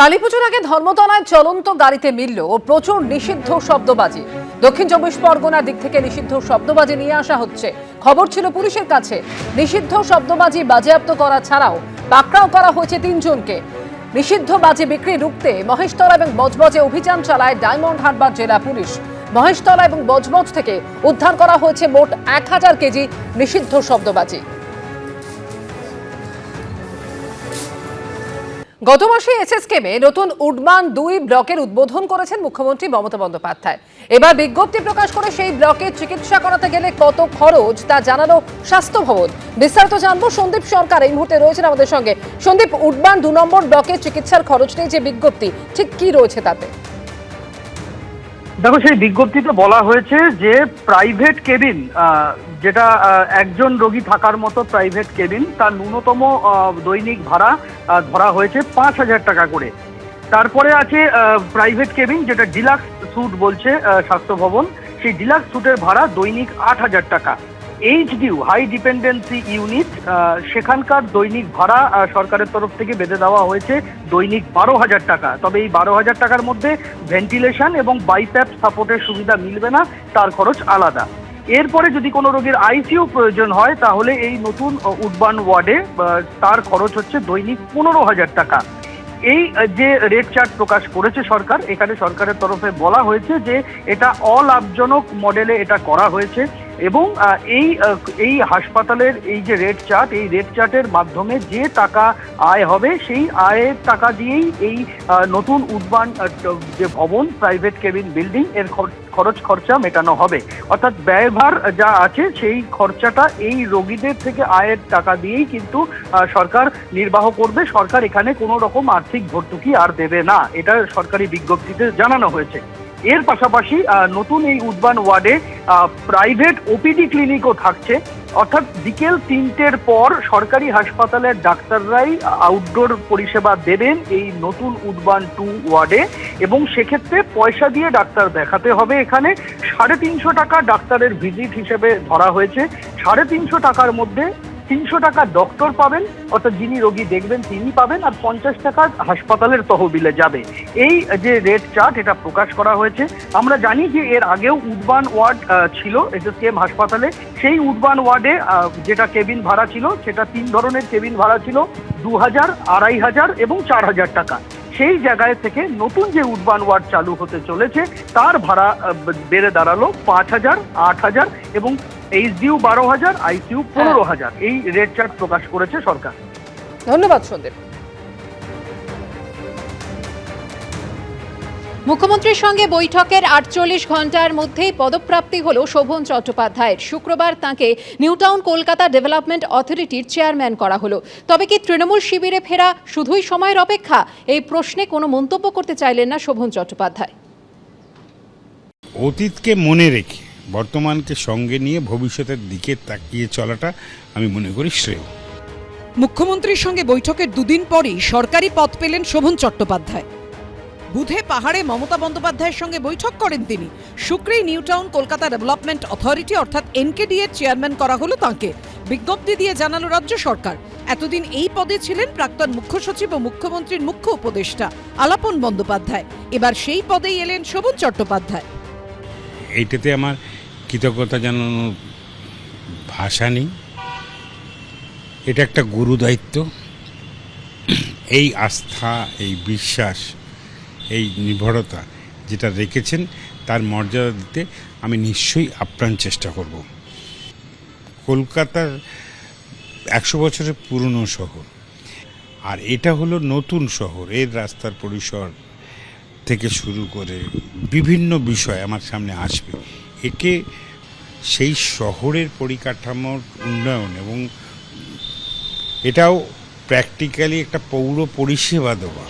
কালীপুজোর আগে ধর্মতলায় চলন্ত গাড়িতে মিলল প্রচুর নিষিদ্ধ শব্দবাজি। দক্ষিণ চব্বিশ পরগনার দিক থেকে নিষিদ্ধ শব্দবাজি নিয়ে আসা হচ্ছে। খবর ছিল পুলিশের কাছে। নিষিদ্ধ শব্দবাজি বাজেয়াপ্ত করা ছাড়াও পাকড়াও করা হয়েছে তিনজনকে। নিষিদ্ধ বাজি বিক্রি রুখতে মহেশতলা এবং বজবজে অভিযান চালায় ডায়মন্ড হারবার জেলা পুলিশ। মহেশতলা এবং বজবজ থেকে উদ্ধার করা হয়েছে মোট এক হাজার কেজি নিষিদ্ধ শব্দবাজি। গত মাসে এসএসকেমে নতুন উডমান দুই ব্লকের উদ্বোধন করেছেন মুখ্যমন্ত্রী মমতা বন্দ্যোপাধ্যায়। এবার বিজ্ঞপ্তি প্রকাশ করে সেই ব্লকে চিকিৎসা করাতে গেলে কত খরচ তা জানালো স্বাস্থ্য ভবন বিস্তারিত জানব সন্দীপ সরকার এই মুহূর্তে রয়েছেন আমাদের সঙ্গে। সন্দীপ, উডমান দু নম্বর ব্লকের চিকিৎসার খরচ নিয়ে যে বিজ্ঞপ্তি, ঠিক কি রয়েছে তাতে? দেখো, সেই বিজ্ঞপ্তিতে বলা হয়েছে যে প্রাইভেট কেবিন যেটা একজন রোগী থাকার মতো প্রাইভেট কেবিন তার ন্যূনতম দৈনিক ভাড়া ধরা হয়েছে পাঁচ হাজার টাকা করে। তারপরে আছে প্রাইভেট কেবিন যেটা ডিলাক্স স্যুট বলছে স্বাস্থ্য ভবন। সেই ডিলাক্স স্যুটের ভাড়া দৈনিক আট হাজার টাকা। এইচডিউ হাই ডিপেন্ডেন্সি ইউনিট সেখানকার দৈনিক ভাড়া সরকারের তরফ থেকে বেঁধে দেওয়া হয়েছে দৈনিক বারো হাজার টাকা। তবে এই বারো হাজার টাকার মধ্যে ভেন্টিলেশন এবং বাইপ্যাপ সাপোর্টের সুবিধা মিলবে না, তার খরচ আলাদা। এরপরে যদি কোনো রোগীর আইসিইউ প্রয়োজন হয়, তাহলে এই নতুন উডবান ওয়ার্ডে তার খরচ হচ্ছে দৈনিক পনেরো হাজার টাকা। এই যে রেট চার্ট প্রকাশ করেছে সরকার, এখানে সরকারের তরফে বলা হয়েছে যে এটা অলাভজনক মডেলে এটা করা হয়েছে। এবং এই এই হাসপাতালের এই যে রেড চার্ট, এই রেড চার্টের মাধ্যমে যে টাকা আয় হবে, সেই আয়ের টাকা দিয়েই এই নতুন উদ্যান যে ভবন প্রাইভেট কেবিন বিল্ডিং এর খর- খরচ খরচা মেটানো হবে। অর্থাৎ ব্যয়ভার যা আছে, সেই খরচাটা এই রোগীদের থেকে আয়ের টাকা দিয়েই কিন্তু সরকার নির্বাহ করবে। সরকার এখানে কোনো রকম আর্থিক ভর্তুকি আর দেবে না। এটা সরকারি বিজ্ঞপ্তিতে জানানো হয়েছে। এর পাশাপাশি নতুন এই উদ্যান ওয়ার্ডে প্রাইভেট ওপিডি ক্লিনিকও থাকছে। অর্থাৎ বিকেল তিনটের পর সরকারি হাসপাতালের ডাক্তাররাই আউটডোর পরিষেবা দেবেন এই নতুন উদ্যান টু ওয়ার্ডে এবং সেক্ষেত্রে পয়সা দিয়ে ডাক্তার দেখাতে হবে এখানে। সাড়ে তিনশো টাকা ডাক্তারের ভিজিট হিসেবে ধরা হয়েছে। সাড়ে তিনশো টাকার মধ্যে তিনশো টাকা ডক্টর পাবেন, অর্থাৎ যিনি রোগী দেখবেন তিনি পাবেন, আর পঞ্চাশ টাকা হাসপাতালের তহবিলে যাবে। এই যে রেট চার্ট এটা প্রকাশ করা হয়েছে। আমরা জানি যে এর আগেও উডবান ওয়ার্ড ছিল এসএসকেএম হাসপাতালে। সেই উডবান ওয়ার্ডে যেটা কেবিন ভাড়া ছিল, সেটা তিন ধরনের কেবিন ভাড়া ছিল, দু হাজার, আড়াই হাজার এবং চার হাজার টাকা। সেই জায়গায় থেকে নতুন যে উডবান ওয়ার্ড চালু হতে চলেছে, তার ভাড়া বেড়ে দাঁড়াল পাঁচ হাজার, আট হাজার এবং এইচডিউ বারো হাজার আইসিইউ পনেরো হাজার। এই রেট চার্ট প্রকাশ করেছে সরকার। ধন্যবাদ সন্দীপ। মুখ্যমন্ত্রীর সঙ্গে বৈঠকের আটচল্লিশ ঘণ্টার মধ্যেই পদপ্রাপ্তি হল শোভন চট্টোপাধ্যায়ের। শুক্রবার তাঁকে নিউটাউন কলকাতা ডেভেলপমেন্ট অথরিটির চেয়ারম্যান করা হলো। তবে কি তৃণমূল শিবিরে ফেরা শুধুই সময়ের অপেক্ষা? এই প্রশ্নে কোনো মন্তব্য করতে চাইলেন না শোভন চট্টোপাধ্যায়। অতীতকে মনে রেখে বর্তমানকে সঙ্গে নিয়ে ভবিষ্যতের দিকে তাকিয়ে চলাটা আমি মনে করি শ্রেয়। মুখ্যমন্ত্রীর সঙ্গে বৈঠকের দুদিন পরই সরকারি পদ পেলেন শোভন চট্টোপাধ্যায়। বুধে পাহাড়ে মমতা বন্দ্যোপাধ্যায়ের সঙ্গে বৈঠক করেন তিনি। শুক্রেই নিউটাউন কলকাতা ডেভেলপমেন্ট অথরিটি অর্থাৎ এনকেডি এর চেয়ারম্যান করা হলো তাঁকে। বিজ্ঞপ্তি দিয়ে জানালো রাজ্য সরকার। এতদিন এই পদে ছিলেন প্রাক্তন মুখ্য সচিব ও মুখ্যমন্ত্রীর মুখ্য উপদেষ্টা আলাপন বন্দ্যোপাধ্যায়। এবার সেই পদেই এলেন শোভন চট্টোপাধ্যায়। এইটাতে আমার কৃতজ্ঞতা জানানোর ভাষা নেই। এটা একটা গুরু দায়িত্ব। এই আস্থা, এই বিশ্বাস, এই নির্ভরতা যেটা রেখেছেন, তার মর্যাদা দিতে আমি নিশ্চয়ই আপ্রাণ চেষ্টা করব। কলকাতার একশো বছরের পুরনো শহর। আর এটা হলো নতুন শহর, এর রাস্তার পরিসর থেকে শুরু করে বিভিন্ন বিষয় আমার সামনে আসবে। একে সেই শহরের পরিকাঠামোর উন্নয়ন এবং এটাও প্র্যাকটিক্যালি একটা পৌর পরিষেবা দেওয়া।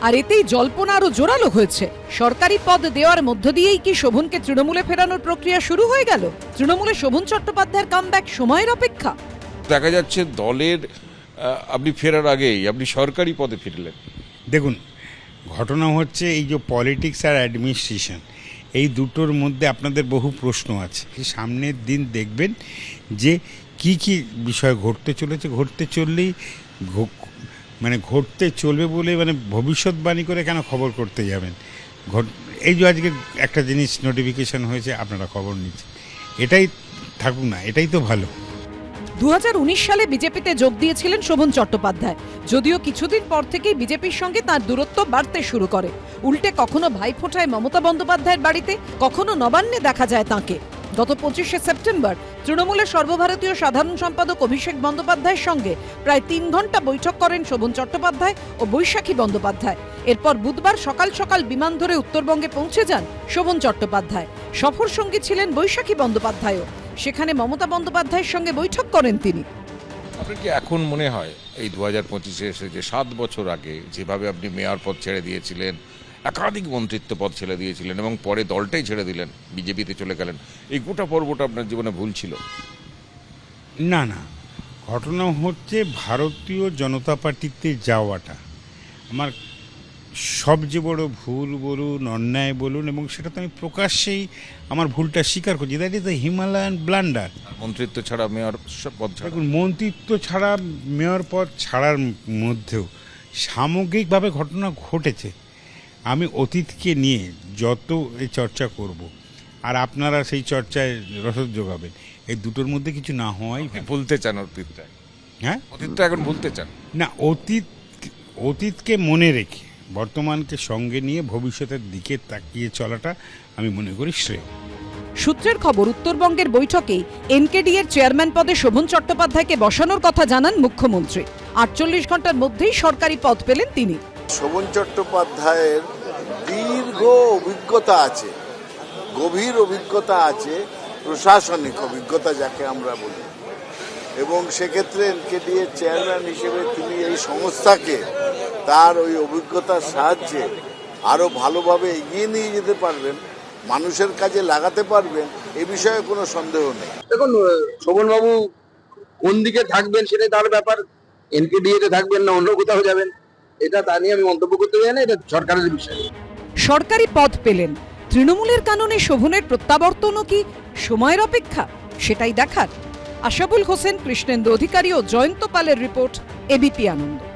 আর এতেই জল্পনা আরও জোরালো হয়েছে। সরকারি পদ দেওয়ার মধ্য দিয়েই কি শোভনকে তৃণমূলে ফেরানোর প্রক্রিয়া শুরু হয়ে গেল? তৃণমূলে শোভন চট্টোপাধ্যায়ের কামব্যাক সময়ের অপেক্ষা। দেখা যাচ্ছে দলের আপনি ফেরার আগেই আপনি সরকারি পদে ফিরলেন। দেখুন ঘটনা হচ্ছে এই যে পলিটিক্স আর অ্যাডমিনিস্ট্রেশন এই দুটোর মধ্যে আপনাদের বহু প্রশ্ন আছে। সামনের দিন দেখবেন যে কি কি বিষয় ঘটতে চলেছে। ঘটতে চললেই মানে ঘটতে চলবে বলে মানে ভবিষ্যৎবাণী করে কেন খবর করতে যাবেন? ঘট, এই যে আজকে একটা জিনিস নোটিফিকেশন হয়েছে, আপনারা খবর নিচ্ছেন। এটাই থাকুক না, এটাই তো ভালো। দু হাজার উনিশ সালে বিজেপিতে যোগ দিয়েছিলেন শোভন চট্টোপাধ্যায়। যদিও কিছুদিন পর থেকেই বিজেপির সঙ্গে তার দূরত্ব বাড়তে শুরু করে। উল্টে কখনো ভাইফোঁটায় মমতা বন্দ্যোপাধ্যায়ের বাড়িতে, কখনো নবান্নে দেখা যায় তাঁকে। গত পঁচিশে সেপ্টেম্বর তৃণমূলের সর্বভারতীয় সাধারণ সম্পাদক অভিষেক বন্দ্যোপাধ্যায়ের সঙ্গে প্রায় তিন ঘণ্টা বৈঠক করেন শোভন চট্টোপাধ্যায় ও বৈশাখী বন্দ্যোপাধ্যায়। এরপর বুধবার সকাল সকাল বিমান ধরে উত্তরবঙ্গে পৌঁছে যান শোভন চট্টোপাধ্যায়। সফর সঙ্গী ছিলেন বৈশাখী বন্দ্যোপাধ্যায়ও। সেখানে মমতা বন্দ্যোপাধ্যায়ের সঙ্গে বৈঠক করেন তিনি। আপনার কি এখন মনে হয় এই দু হাজার পঁচিশে এসে যে সাত বছর আগে যেভাবে আপনি মেয়র পদ ছেড়ে দিয়েছিলেন একাধিক মন্ত্রিত্ব পদ ছেড়ে দিয়েছিলেন এবং পরে দলটাই ছেড়ে দিলেন বিজেপিতে চলে গেলেন এই গোটা পর্বটা আপনার জীবনে ভুল ছিল? না না। ঘটনা হচ্ছে ভারতীয় জনতা পার্টিতে যাওয়াটা। আমার সবচেয়ে বড় ভুল বলুন অন্যায় বলুন এবং সেটা তো আমি প্রকাশ্যেই আমার ভুলটা স্বীকার করছি। That is the Himalayan blunder মন্ত্রিত্ব ছাড়া মেয়র পদ ছাড়া। দেখুন মন্ত্রিত্ব ছাড়া মেয়র পদ ছাড়ার মধ্যেও সামগ্রিকভাবে ঘটনা ঘটেছে। আমি অতীতকে নিয়ে যত এই চর্চা করব আর আপনারা সেই চর্চায় রসদ যোগাবেন। এই দুটোর মধ্যে কিছু না হওয়াই ভালো। ভুলতে চান অতীতটা হ্যাঁ? অতীতটা এখন ভুলতে চান। না অতীত অতীতকে মনে রেখে বর্তমানকে সঙ্গে নিয়ে ভবিষ্যতের দিকে তাকিয়ে চলাটা আমি মনে করি শ্রেয়। সূত্রের খবর উত্তরবঙ্গের বৈঠকে এনকেডি এর চেয়ারম্যান পদে শোভন চট্টোপাধ্যায়কে বসানোর কথা জানান মুখ্যমন্ত্রী। আটচল্লিশ ঘণ্টার মধ্যেই সরকারি পদ পেলেন তিনি। শোভন চট্টোপাধ্যায়ের দীর্ঘ অভিজ্ঞতা আছে গভীর অভিজ্ঞতা আছে প্রশাসনিক অভিজ্ঞতা যাকে আমরা বলি। এবং সেক্ষেত্রে এনকেডি এর চেয়ারম্যান হিসেবে তিনি এই সংস্থাকে তার ওই অভিজ্ঞতার সাহায্যে আরও ভালোভাবে এগিয়ে নিয়ে যেতে পারবেন মানুষের কাজে লাগাতে পারবেন এ বিষয়ে কোনো সন্দেহ নেই। দেখুন শোভনবাবু কোন দিকে থাকবেন সেটাই তার ব্যাপার এনকেডিএ তে থাকবেন না অন্য কোথাও যাবেন এটা তা নিয়ে আমি মন্তব্য করতে চাই না এটা সরকারের বিষয়। সরকারি পদ পেলেন তৃণমূলের কাননে শোভনের প্রত্যাবর্তনও কি সময়ের অপেক্ষা? সেটাই দেখার। আশাবুল হোসেন কৃষ্ণেন্দু অধিকারী ও জয়ন্ত পালের রিপোর্ট এবিপি আনন্দ।